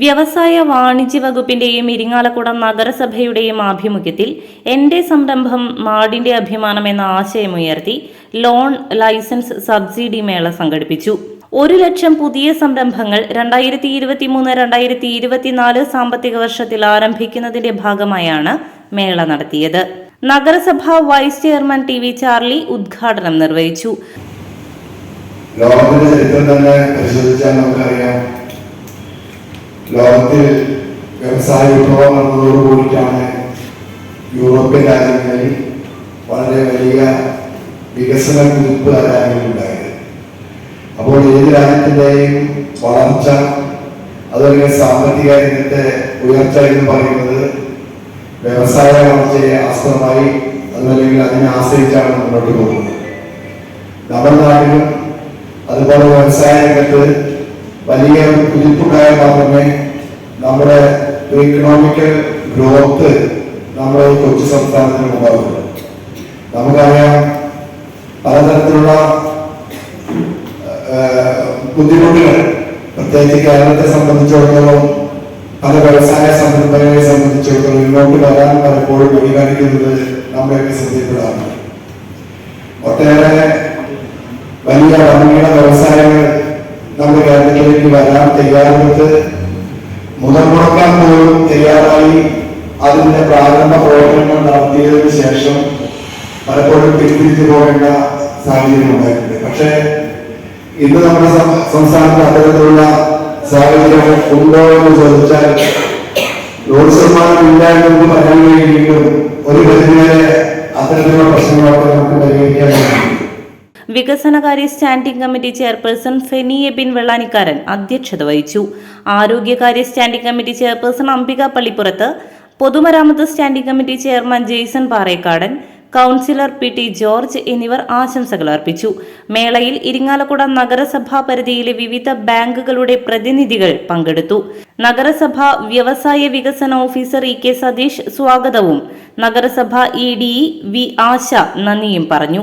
വ്യവസായ വാണിജ്യ വകുപ്പിന്റെയും ഇരിങ്ങാലക്കുട നഗരസഭയുടെയും ആഭിമുഖ്യത്തിൽ എന്റെ സംരംഭം മാടിന്റെ അഭിമാനം എന്ന ആശയമുയർത്തി ലോൺ ലൈസൻസ് സബ്സിഡി മേള സംഘടിപ്പിച്ചു. ഒരു ലക്ഷം പുതിയ സംരംഭങ്ങൾ രണ്ടായിരത്തി ഇരുപത്തി മൂന്ന് രണ്ടായിരത്തി ഇരുപത്തിനാല് സാമ്പത്തിക വർഷത്തിൽ ആരംഭിക്കുന്നതിന്റെ ഭാഗമായാണ് മേള നടത്തിയത്. നഗരസഭാ vice chairman T V Charlie ഉദ്ഘാടനം നിർവഹിച്ചു. ലോകത്തിന്റെ ചരിത്രം തന്നെ പരിശോധിച്ചാൽ നമുക്കറിയാം. ലോകത്തിൽ വ്യവസായ വിപ്ലവം നടന്നതോടുകൂടിയിട്ടാണ് യൂറോപ്യൻ രാജ്യങ്ങളിൽ വളരെ വലിയ വികസന കുതിപ്പ് ആ രാജ്യങ്ങളുണ്ടായത് അപ്പോൾ ഏത് രാജ്യത്തിന്റെയും വളർച്ച അതുപോലെ സാമ്പത്തിക രംഗത്തെ ഉയർച്ച എന്ന് പറയുന്നത് വ്യവസായ വളർച്ചയെ ആസ്പദമായി അതല്ലെങ്കിൽ അതിനെ ആശ്രയിച്ചാണ് മുന്നോട്ട് പോകുന്നത്. നമ്മുടെ നാട്ടിലും അതുപോലെ വ്യവസായ രംഗത്ത് വലിയ കുതിപ്പുണ്ടായ മാത്രമേ നമ്മുടെ ഇക്കണോമിക്കൽ ഗ്രോത്ത് നമ്മുടെ ഈ കൊച്ചു സംസ്ഥാനത്തിന് ഉണ്ടാവുള്ളൂ നമുക്കറിയാം പലതരത്തിലുള്ള ബുദ്ധിമുട്ടുകൾ. പ്രത്യേകിച്ച് കേരളത്തെ സംബന്ധിച്ചിടത്തോളം പല വ്യവസായ സംരംഭങ്ങളെ സംബന്ധിച്ചിടത്തോളം ഇങ്ങോട്ട് വരാൻ പലപ്പോഴും പരിഗണിക്കുന്നത് നമ്മുടെയൊക്കെ ശ്രദ്ധയിൽപ്പെടാറുണ്ട് ഒട്ടേറെ വലിയ വൻകിട വ്യവസായങ്ങൾ നമ്മുടെ കേരളത്തിലേക്ക് വരാൻ തയ്യാറെടുത്ത് മുതൽ പോലും തയ്യാറായി. പ്രാരംഭ പ്രവർത്തനങ്ങൾ നടത്തിയതിനു ശേഷം പലപ്പോഴും പിന്തിരിച്ചു പോകേണ്ട സാഹചര്യം ഉണ്ടായിട്ടുണ്ട്. പക്ഷേ ഇന്ന് നമ്മുടെ സംസ്ഥാനത്ത് അത്തരത്തിലുള്ള സാഹചര്യങ്ങൾ ഉണ്ടോ എന്ന് ചോദിച്ചാൽ നൂറ് ശതമാനം ഇല്ല പറയാൻ ഒരു പരിധിവരെ അത്തരത്തിലുള്ള പ്രശ്നങ്ങളൊക്കെ നമുക്ക് പരിഹരിക്കാൻ കഴിയും. വികസനകാര്യ standing committee chairperson Feni Ebin Vellanikkaran അധ്യക്ഷത വഹിച്ചു. ആരോഗ്യകാര്യ standing committee chairperson Ambika Pallippurath പൊതുമരാമത്ത് standing committee chairman Jaison Parekkadan councillor P T George എന്നിവർ ആശംസകൾ അർപ്പിച്ചു. മേളയിൽ ഇരിങ്ങാലക്കുട നഗരസഭാ പരിധിയിലെ വിവിധ ബാങ്കുകളുടെ പ്രതിനിധികൾ പങ്കെടുത്തു. നഗരസഭ വ്യവസായ വികസന ഓഫീസർ ഇ കെ സതീഷ് സ്വാഗതവും നഗരസഭ ഇ ഡി വി ആശ നന്ദിയും പറഞ്ഞു.